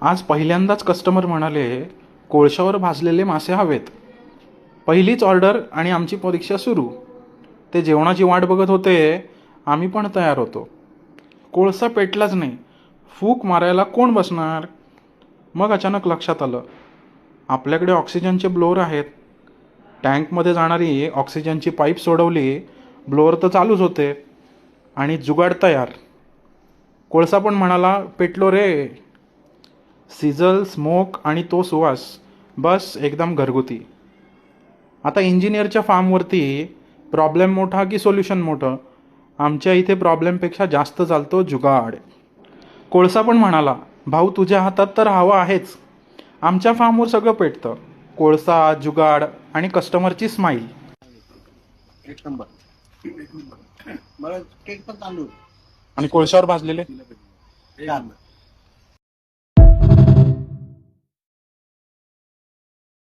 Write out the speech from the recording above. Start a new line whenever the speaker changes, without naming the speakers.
आज पहिल्यांदाच कस्टमर म्हणाले कोळशावर भाजलेले मासे हवेत. पहिलीच ऑर्डर आणि आमची परीक्षा सुरू. ते जेवणाची वाट बघत होते. आम्ही पण तयार होतो. कोळसा पेटलाच नाही. फूक मारायला कोण बसणार? मग अचानक लक्षात आलं. आपल्याकडे ऑक्सिजनचे ब्लोअर आहेत. टँकमध्ये जाणारी ऑक्सिजनची पाईप सोडवली. ब्लोअर तर चालूच होते. आणि जुगाड तयार. कोळसा पण म्हणाला पेटलो रे. सिझल स्मोक आणि तो सुवास. बस एकदम घरगुती. आता इंजिनियरच्या फार्मवरती प्रॉब्लेम मोठा की सोल्युशन मोठं? आमच्या इथे प्रॉब्लेमपेक्षा जास्त चालतो जुगाड. कोळसा पण म्हणाला भाऊ तुझ्या हातात तर हवा आहेच. आमच्या फार्मवर सगळं पेटतं. कोळसा जुगाड आणि कस्टमरची स्माईल.
एक नंबर. मला केक पण चालू
आणि कोळशावर भाजलेले?